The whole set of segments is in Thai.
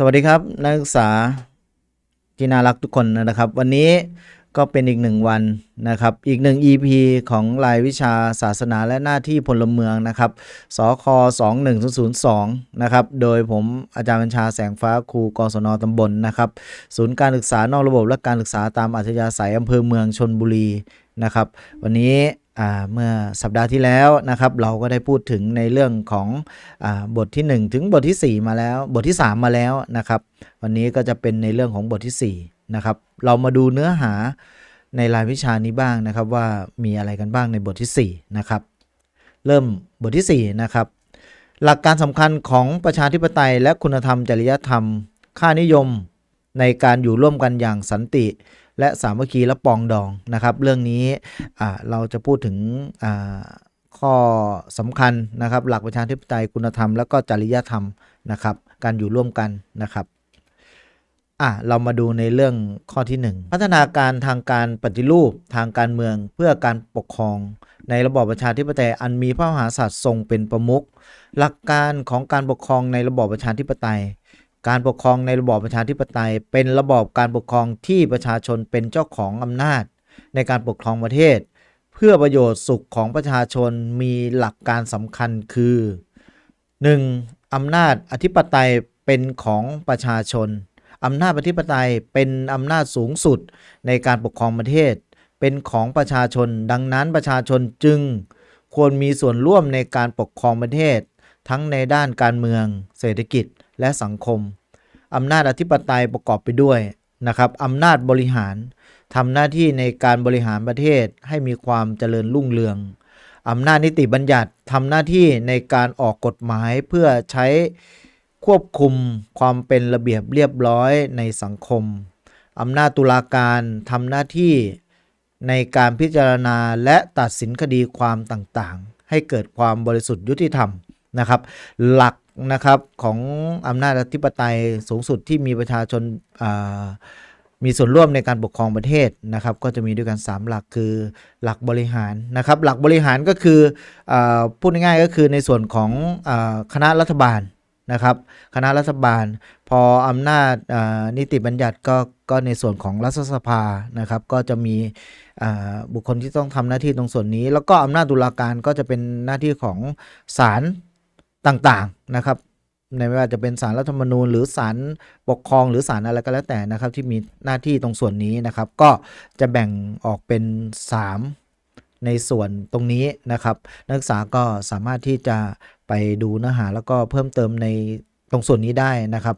สวัสดีครับ นักศึกษาที่น่ารักทุกคนนะครับ วันนี้ก็เป็นอีกหนึ่งวันนะครับ อีกหนึ่ง EP ของรายวิชาศาสนาและหน้าที่พลเมืองนะครับสค21002นะครับ โดยผมอาจารย์บัญชาแสงฟ้าครูกศนตำบลนะครับ ศูนย์การศึกษานอกระบบและการศึกษาตามอัธยาศัยอำเภอเมืองชนบุรีนะครับ วันนี้ เมื่อสัปดาห์ที่แล้วนะครับ เราก็ได้พูดถึงในเรื่องของอบทที่ 1 ถึงบททีสี่ 4 มาแล้ว บทที่ 3 มาแล้วนะครับ วันนี้ก็จะเป็นในเรื่องของบทที่4นะครับเรามาดูเนื้อหาในรายวิชานี้บ้างนะครับ ว่ามีอะไรกันบ้างในบทที่4นะครับเริ่มบทที่4นะครับหลักการสำคัญของประชาธิปไตย และคุณธรรมจริยธรรม ค่านิยม ในการอยู่ร่วมกันอย่างสันติ และสามัคคีและปองดองนะครับ เรื่องนี้เราจะพูดถึงข้อสำคัญนะครับ หลักประชาธิปไตยคุณธรรม และก็จริยธรรมนะครับ การอยู่ร่วมกันนะครับอะเรามาดูในเรื่องข้อที่ 1 พัฒนาการทางการปฏิรูปทางการเมืองเพื่อการปกครอง ในระบอบประชาธิปไตยอันมีพระมหากษัตริย์ทรงเป็นประมุขหลักการของการปกครองในระบอบประชาธิปไตย การปกครองในระบอบประชาธิปไตย เป็นระบอบการปกครองที่ประชาชนเป็นเจ้าของอำนาจ ในการปกครองประเทศ เพื่อประโยชน์สุขของประชาชนมีหลักการสำคัญคือ 1. อำนาจอธิปไตยเป็นของประชาชน อำนาจอธิปไตยเป็นอำนาจสูงสุดในการปกครองประเทศ เป็นของประชาชน ดังนั้นประชาชนจึง ควรมีส่วนร่วมในการปกครองประเทศ ทั้งในด้านการเมือง เศรษฐกิจ และสังคม อำนาจอธิปไตยประกอบไปด้วยนะครับอำนาจบริหารทำหน้าที่ในการบริหารประเทศให้มีความเจริญรุ่งเรืองอำนาจนิติบัญญัติทำหน้าที่ในการออกกฎหมายเพื่อใช้ควบคุมความเป็นระเบียบเรียบร้อยในสังคมอำนาจตุลาการทำหน้าที่ในการพิจารณาและตัดสินคดีความต่างๆ ให้เกิดความบริสุทธิ์ยุติธรรมนะครับ หลัก นะครับของอำนาจอธิปไตยสูงสุดที่มีประชาชนามีส่วนร่วมในการปกครองประเทศนะครับ ก็จะมีด้วยกัน 3 หลักคือหลักบริหารนะครับ หลักบริหารก็คืออพูดง่ายๆก็คือในส่วนของอคณะรัฐบาลนะครับ คณะรัฐบาล พออำนาจานิติบัญญัติก็ก็ในส่วนของรัฐสภานะครับ ก็จะมีบุคคลที่ต้องทำหน้าที่ตรงส่วนนี้ แล้วก็อำนาจตุลาการก็จะเป็นหน้าที่ของศาล ต่างๆนะครับในไม่ว่าจะเป็นศาลรัฐธรรมนูญหรือศาลปกครองหรือศาลอะไรก็แล้วแต่นะครับ ที่มีหน้าที่ตรงส่วนนี้นะครับ ก็จะแบ่งออกเป็น 3 ในส่วนตรงนี้นะครับ นักศึกษาก็สามารถที่จะไปดูเนื้อหาแล้วก็เพิ่มเติมในตรงส่วนนี้ได้นะครับ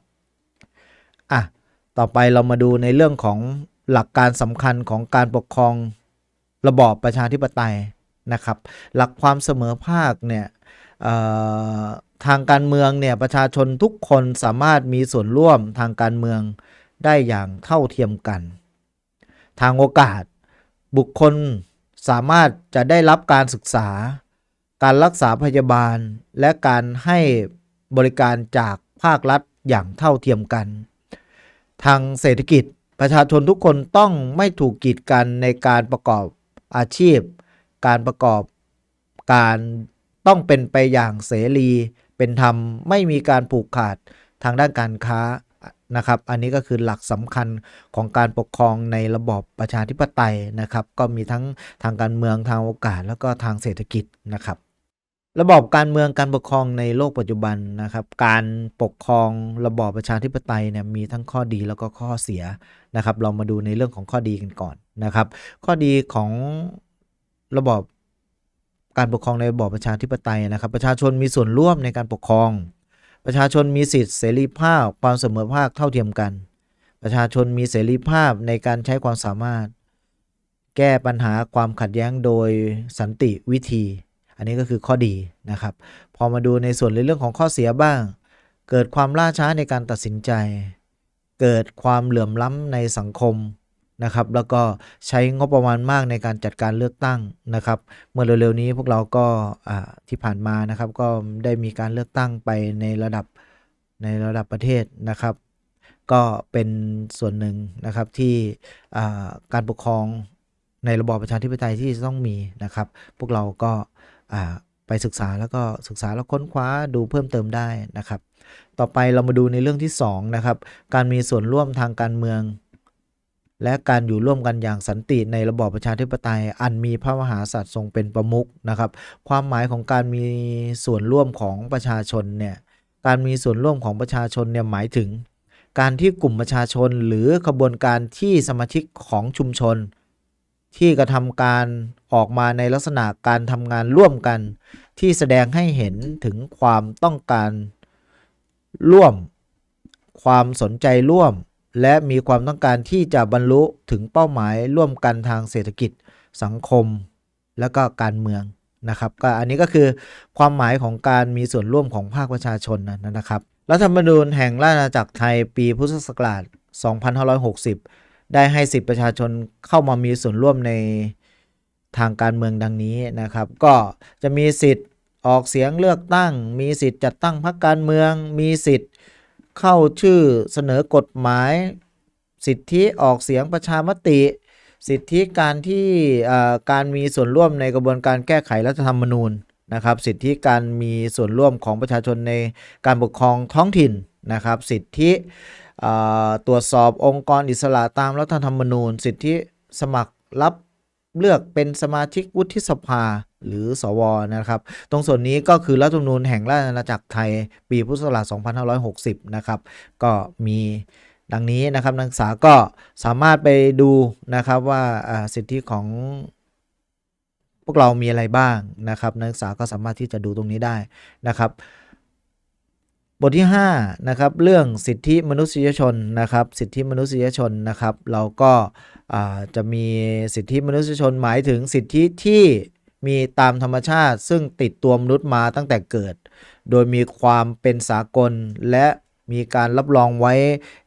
อะต่อไปเรามาดูในเรื่องของหลักการสำคัญของการปกครองระบอบประชาธิปไตยนะครับ หลักความเสมอภาคเนี่ย ทางการเมืองเนี่ยประชาชนทุกคนสามารถมีส่วนร่วมทางการเมืองได้อย่างเท่าเทียมกัน ทางโอกาสบุคคลสามารถจะได้รับการศึกษา การรักษาพยาบาล และการให้บริการจากภาครัฐอย่างเท่าเทียมกัน ทางเศรษฐกิจประชาชนทุกคนต้องไม่ถูกกีดกันในการประกอบอาชีพ การประกอบการ ต้องเป็นไปอย่างเสรี เป็นธรรมไม่มีการผูกขาดทางด้านการค้านะครับ อันนี้ก็คือหลักสำคัญของการปกครองในระบอบประชาธิปไตยนะครับ ก็มีทั้งทางการเมืองทางโอกาส แล้วก็ทางเศรษฐกิจนะครับ ระบอบการเมืองการปกครองในโลกปัจจุบันนะครับ การปกครองระบอบประชาธิปไตยเนี่ยมีทั้งข้อดีแล้วก็ข้อเสียนะครับ เรามาดูในเรื่องของข้อดีกันก่อนนะครับ ข้อดีของระบอบ การปกครองในระบอบประชาธิปไตยนะครับ ประชาชนมีส่วนร่วมในการปกครอง ประชาชนมีสิทธิเสรีภาพ ความเสมอภาคเท่าเทียมกัน ประชาชนมีเสรีภาพในการใช้ความสามารถ แก้ปัญหาความขัดแย้งโดยสันติวิธี อันนี้ก็คือข้อดีนะครับ พอมาดูในส่วนในเรื่องของข้อเสียบ้าง เกิดความล่าช้าในการตัดสินใจ เกิดความเหลื่อมล้ำในสังคม นะครับ แล้วก็ใช้งบประมาณมากในการจัดการเลือกตั้งนะครับ เมื่อเร็วๆนี้พวกเราก็ที่ผ่านมานะครับ ก็ได้มีการเลือกตั้งไปในระดับในระดับประเทศนะครับ ก็เป็นส่วนหนึ่งนะครับที่การปกครองในระบอบประชาธิปไตยที่จะต้องมีนะครับ พวกเราก็ไปศึกษาแล้วก็ศึกษาแล้วค้นคว้าดูเพิ่มเติมได้นะครับ ต่อไปเรามาดูในเรื่องที่สองนะครับ การมีส่วนร่วมทางการเมือง และการอยู่ร่วมกันอย่างสันติในระบอบประชาธิปไตย อันมีพระมหากษัตริย์ทรงเป็นประมุขนะครับ ความหมายของการมีส่วนร่วมของประชาชนเนี่ยการมีส่วนร่วมของประชาชนเนี่ยหมายถึง การที่กลุ่มประชาชนหรือขบวนการที่สมาชิกของชุมชน ที่กระทำการออกมาในลักษณะการทำงานร่วมกัน ที่แสดงให้เห็นถึงความต้องการร่วม ความสนใจร่วม และมีความต้องการที่จะบรรลุถึงเป้าหมายร่วมกันทางเศรษฐกิจ สังคม และก็การเมืองนะครับก็อันนี้ก็คือความหมายของการมีส่วนร่วมของภาคประชาชนนะนะครับรัฐธรรมนูญแห่งราชอาณาจักรไทยปีพุทธศักราช 2560 ได้ให้สิทธิประชาชนเข้ามามีส่วนร่วมในทางการเมืองดังนี้นะครับ ก็จะมีสิทธิ์ออกเสียงเลือกตั้ง มีสิทธิ์จัดตั้งพรรคการเมือง มีสิทธิ์ เข้าชื่อเสนอกฎหมาย สิทธิออกเสียงประชามติ สิทธิการที่การมีส่วนร่วมในกระบวนการแก้ไขรัฐธรรมนูญนะครับ สิทธิการมีส่วนร่วมของประชาชนในการปกครองท้องถิ่นนะครับ สิทธิตรวจสอบองค์กรอิสระตามรัฐธรรมนูญ สิทธิสมัครรับ เลือกเป็นสมาชิกวุฒิสภาหรือสวนะครับ ตรงส่วนนี้ก็คือรัฐธรรมนูญแห่งราชอาณาจักรไทย ปีพุทธศักราช2560 นะครับ ก็มีดังนี้นะครับนักศึกษาก็สามารถไปดูนะครับว่าอ่าสิทธิของพวกเรามีอะไรบ้างนะครับ นักศึกษาก็สามารถที่จะดูตรงนี้ได้นะครับ บทที่5นะครับเรื่องสิทธิมนุษยชนนะครับ สิทธิมนุษยชนนะครับ เราก็จะมีสิทธิมนุษยชนหมายถึงสิทธิที่มีตามธรรมชาติ ซึ่งติดตัวมนุษย์มาตั้งแต่เกิด โดยมีความเป็นสากลและมีการรับรองไว้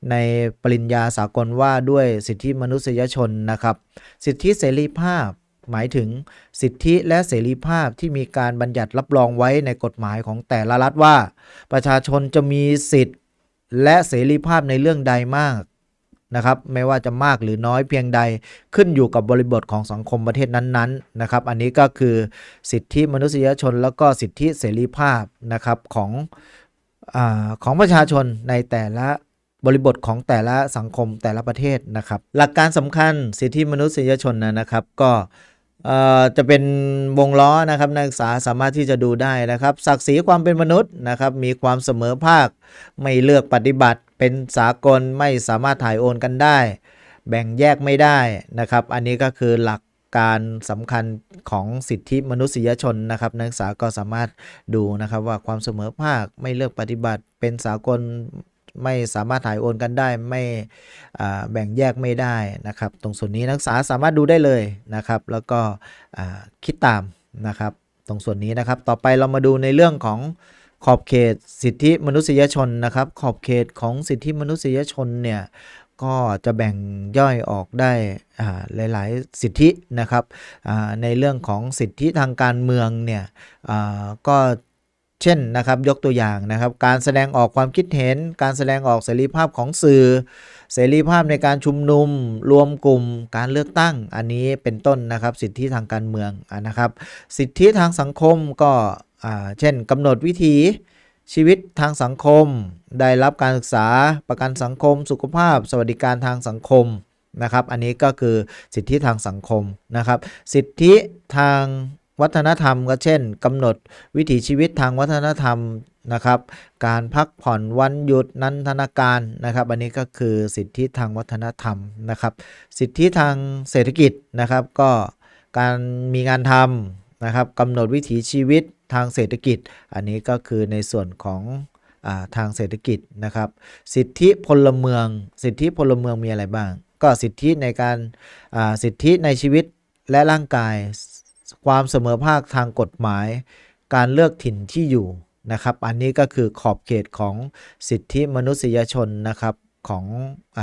ในปริญญาสากลว่าด้วยสิทธิมนุษยชนนะครับ สิทธิเสรีภาพ หมายถึงสิทธิและเสรีภาพที่มีการบัญญัติรับรองไว้ในกฎหมายของแต่ละรัฐว่า ประชาชนจะมีสิทธิและเสรีภาพในเรื่องใดมากนะครับไม่ว่าจะมากหรือน้อยเพียงใดขึ้นอยู่กับบริบทของสังคมประเทศนั้นๆนะครับ อันนี้ก็คือสิทธิมนุษยชนแล้วก็สิทธิเสรีภาพนะครับของอของประชาชนในแต่ละบริบทของแต่ละสังคมแต่ละประเทศนะครับ หลักการสำคัญสิทธิมนุษยชนนะครับก็ จะเป็นวงล้อนะครับนักศึกษาสามารถที่จะดูได้นะครับ ศักดิ์ศรีความเป็นมนุษย์นะครับ มีความเสมอภาค ไม่เลือกปฏิบัติ เป็นสากลไม่สามารถถ่ายโอนกันได้ แบ่งแยกไม่ได้นะครับ อันนี้ก็คือหลักการสำคัญของสิทธิมนุษยชนนะครับ นักศึกษาก็สามารถดูนะครับว่าความเสมอภาคไม่เลือกปฏิบัติ เป็นสากล ไม่สามารถถ่ายโอนกันได้ ไม่แบ่งแยกไม่ได้นะครับ ตรงส่วนนี้นักศึกษาสามารถดูได้เลยนะครับ แล้วก็คิดตามนะครับ ตรงส่วนนี้นะครับ ต่อไปเรามาดูในเรื่องของขอบเขตสิทธิมนุษยชนนะครับ ขอบเขตของสิทธิมนุษยชนเนี่ยก็จะแบ่งย่อยออกได้หลาย ๆ สิทธินะครับในเรื่องของสิทธิทางการเมืองเนี่ยก็ เช่นนะครับยกตัวอย่างนะครับ การแสดงออกความคิดเห็น การแสดงออกเสรีภาพของสื่อ เสรีภาพในการชุมนุม รวมกลุ่ม การเลือกตั้ง อันนี้เป็นต้นนะครับ สิทธิทางการเมืองนะครับ สิทธิทางสังคมก็เช่นกำหนดวิถีชีวิตทางสังคม ได้รับการศึกษาประกันสังคม สุขภาพ สวัสดิการทางสังคมนะครับ อันนี้ก็คือสิทธิทางสังคมนะครับ สิทธิทาง วัฒนธรรมก็เช่นกำหนดวิถีชีวิตทางวัฒนธรรมนะครับ การพักผ่อนวันหยุดนันทนาการนะครับ อันนี้ก็คือสิทธิทางวัฒนธรรมนะครับ สิทธิทางเศรษฐกิจนะครับก็การมีงานทำนะครับกำหนดวิถีชีวิตทางเศรษฐกิจ อันนี้ก็คือในส่วนของอทางเศรษฐกิจนะครับ สิทธิพลเมือง สิทธิพลเมืองมีอะไรบ้าง ก็สิทธิในการสิทธิในชีวิตและร่างกาย ความเสมอภาคทางกฎหมาย การเลือกถิ่นที่อยู่นะครับ อันนี้ก็คือขอบเขตของสิทธิมนุษยชนนะครับของอ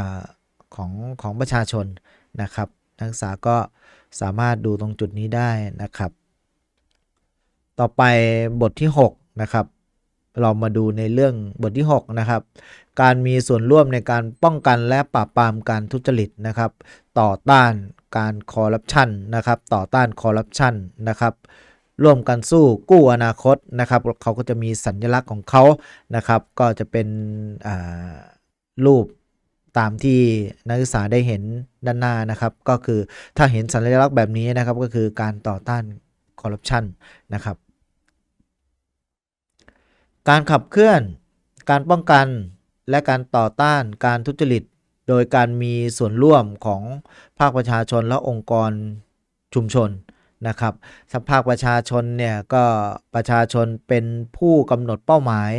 ของของประชาชนนะครับ นักศึกษาก็สามารถดูตรงจุดนี้ได้นะครับ ต่อไปบทที่ 6 นะครับ เรามาดูในเรื่องบทที่ 6 นะครับ การมีส่วนร่วมในการป้องกันและปราบปรามการทุจริตนะครับ ต่อต้านการคอร์รัปชันนะครับ ต่อต้านคอร์รัปชันนะครับ ร่วมกันสู้กู้อนาคตนะครับ เขาก็จะมีสัญลักษณ์ของเขานะครับ ก็จะเป็นรูปตามที่นักศึกษาได้เห็นด้านหน้านะครับ ก็คือถ้าเห็นสัญลักษณ์แบบนี้นะครับ ก็คือการต่อต้านคอร์รัปชันนะครับ การขับเคลื่อน การป้องกัน และการต่อต้านการทุจริต โดยการมีส่วนร่วมของภาคประชาชนและองค์กรชุมชนนะครับสภาคประชาชนเนี่ยก็ประชาชนเป็นผู้กำหนดเป้าหมาย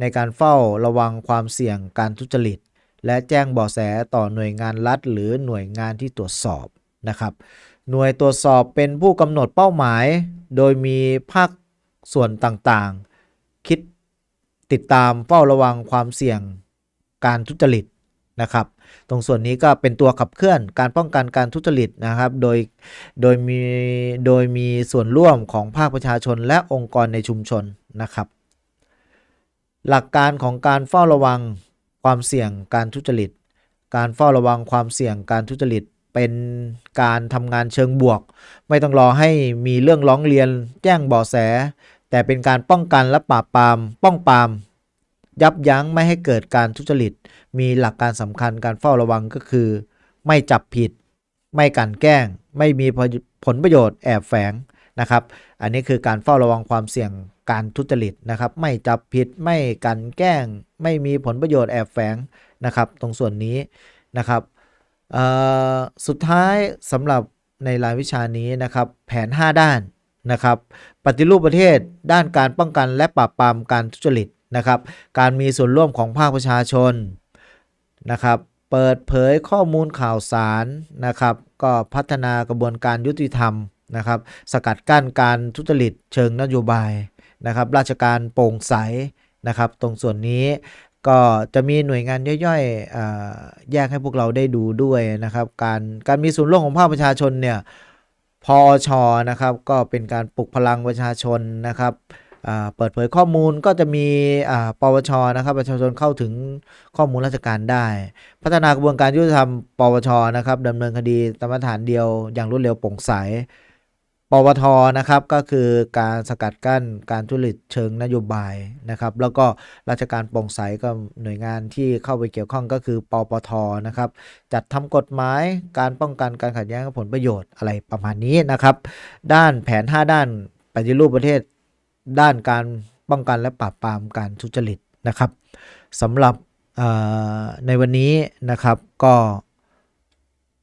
ในการเฝ้าระวังความเสี่ยงการทุจริต และแจ้งเบาะแสต่อหน่วยงานรัฐ หรือหน่วยงานที่ตรวจสอบนะครับ หน่วยตรวจสอบเป็นผู้กำหนดเป้าหมาย โดยมีภาคส่วนต่างๆ คิด ติดตามเฝ้าระวังความเสี่ยงการทุจริตนะครับ ตรงส่วนนี้ก็เป็นตัวขับเคลื่อนการป้องกันการทุจริตนะครับ โดยโดยมีโดยมีส่วนร่วมของภาคประชาชนและองค์กรในชุมชนนะครับ หลักการของการเฝ้าระวังความเสี่ยงการทุจริต การเฝ้าระวังความเสี่ยงการทุจริตเป็นการทำงานเชิงบวก ไม่ต้องรอให้มีเรื่องร้องเรียนแจ้งเบาะแส แต่เป็นการป้องกันและปราบปราม ป้องปราม ยับยั้งไม่ให้เกิดการทุจริต มีหลักการสำคัญการเฝ้าระวังก็คือ ไม่จับผิด ไม่กันแกล้ง ไม่มีผลประโยชน์แอบแฝงนะครับ อันนี้คือการเฝ้าระวังความเสี่ยงการทุจริตนะครับ ไม่จับผิด ไม่กันแกล้ง ไม่มีผลประโยชน์แอบแฝงนะครับ ตรงส่วนนี้นะครับสุดท้ายสำหรับในรายวิชานี้นะครับ แผน 5 ด้าน นะครับ ปฏิรูปประเทศด้านการป้องกันและปราบปรามการทุจริตนะครับ การมีส่วนร่วมของภาคประชาชนนะครับ เปิดเผยข้อมูลข่าวสารนะครับ ก็พัฒนากระบวนการยุติธรรมนะครับ สกัดกั้นการทุจริตเชิงนโยบายนะครับ ราชการโปร่งใสนะครับ ตรงส่วนนี้ก็จะมีหน่วยงานย่อยๆแยกให้พวกเราได้ดูด้วยนะครับ การการมีส่วนร่วมของภาคประชาชนเนี่ย พอชนะครับก็เป็นการปลุกพลังประชาชนนะครับอ่าเปิดเผยข้อมูลก็จะมีอ่าปวชนะครับประชาชนเข้าถึงข้อมูลราชการได้ พัฒนากระบวนการยุติธรรมปวชนะครับดำเนินคดีตามมาตรฐานเดียวอย่างรวดเร็วโปร่งใส ปวทนะครับก็คือการสกัดกั้นการทุจริตเชิงนโยบายนะครับ แล้วก็ราชการโปร่งใสก็หน่วยงานที่เข้าไปเกี่ยวข้องก็คือปปทนะครับ จัดทำกฎหมายการป้องกันการขัดแย้งผลประโยชน์อะไรประมาณนี้นะครับ ด้านแผน 5 ด้านปฏิรูปประเทศ ด้านการป้องกันและปราบปรามการทุจริตนะครับสำหรับในวันนี้นะครับก็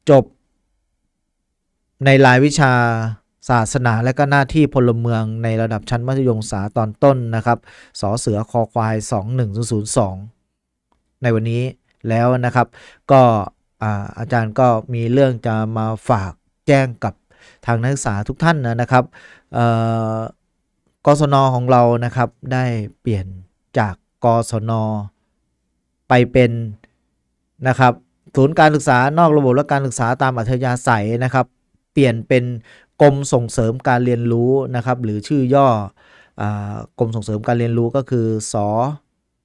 จบในรายวิชา ศาสนาและก็หน้าที่พลเมืองในระดับชั้นมัธยมศึกษาตอนต้นนะครับสอเสือคอควาย 21002 ในวันนี้แล้วนะครับ ก็อาอาจารย์ก็มีเรื่องจะมาฝากแจ้งกับทางนักศึกษาทุกท่านนะครับกศนของเรานะครับได้เปลี่ยนจากกศนไปเป็นนะครับศูนย์การศึกษานอกระบบและการศึกษาตามอัธยาศัยนะครับ เปลี่ยนเป็น กรมส่งเสริมการเรียนรู้นะครับ หรือชื่อย่ออกรมส่งเสริมการเรียนรู้ก็คือสอ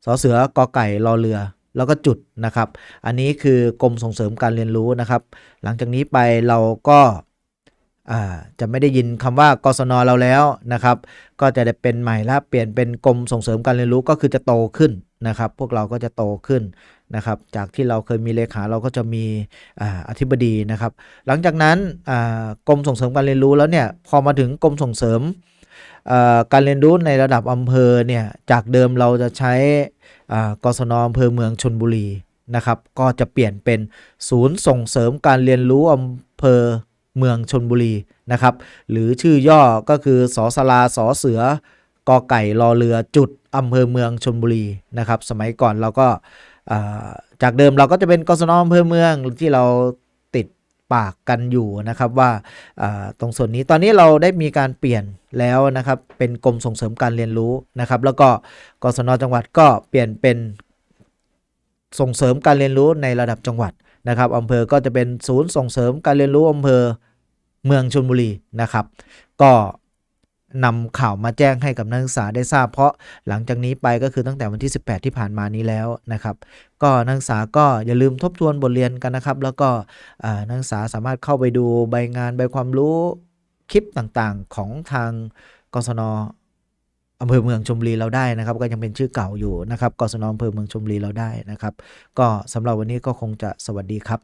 สอเสือกอไก่รอเรือ แล้วก็จุดนะครับ อันนี้คือกรมส่งเสริมการเรียนรู้นะครับ หลังจากนี้ไปเราก็าจะไม่ได้ยินคำว่ากศนเราแล้วนะครับ ก็จะได้เป็นใหม่ละเปลี่ยนเป็นกรมส่งเสริมการเรียนรู้ก็คือจะโตขึ้นนะครับ พวกเราก็จะโตขึ้น นะครับจากที่เราเคยมีเลขาเราก็จะมีอ่าอธิบดีนะครับ หลังจากนั้นกรมส่งเสริมการเรียนรู้แล้วเนี่ยพอมาถึงกรมส่งเสริมการเรียนรู้ในระดับอำเภอเนี่ยจากเดิมเราจะใช้กศนอำเภอเมืองชนบุรีนะครับก็จะเปลี่ยนเป็นศูนย์ส่งเสริมการเรียนรู้อำเภอเมืองชนบุรีนะครับ หรือชื่อย่อก็คือสอสลาสอเสือกอไก่รอเรือจุดอำเภอเมืองชนบุรีนะครับ สมัยก่อนเราก็ จากเดิมเราก็จะเป็นกศนอำเภอเมืองที่เราติดปากกันอยู่นะครับว่าตรงส่วนนี้ตอนนี้เราได้มีการเปลี่ยนแล้วนะครับเป็นกรมส่งเสริมการเรียนรู้นะครับ แล้วก็กศนจังหวัดก็เปลี่ยนเป็นส่งเสริมการเรียนรู้ในระดับจังหวัดนะครับอำเภอก็จะเป็นศูนย์ส่งเสริมการเรียนรู้อำเภอเมืองชลบุรีนะครับ ก็ นำข่าวมาแจ้งให้กับนักศึกษาได้ทราบ เพราะหลังจากนี้ไปก็คือตั้งแต่วันที่ 18 ที่ผ่านมานี้แล้วนะครับ ก็นักศึกษาก็อย่าลืมทบทวนบทเรียนกันนะครับ แล้วก็นักศึกษาสามารถเข้าไปดูใบงานใบความรู้คลิปต่างๆของทางกศนอำเภอเมืองชลบุรีเราได้นะครับ ก็ยังเป็นชื่อเก่าอยู่นะครับกศนอำเภอเมืองชลบุรีเราได้นะครับ ก็สำหรับวันนี้ก็คงจะสวัสดีครับ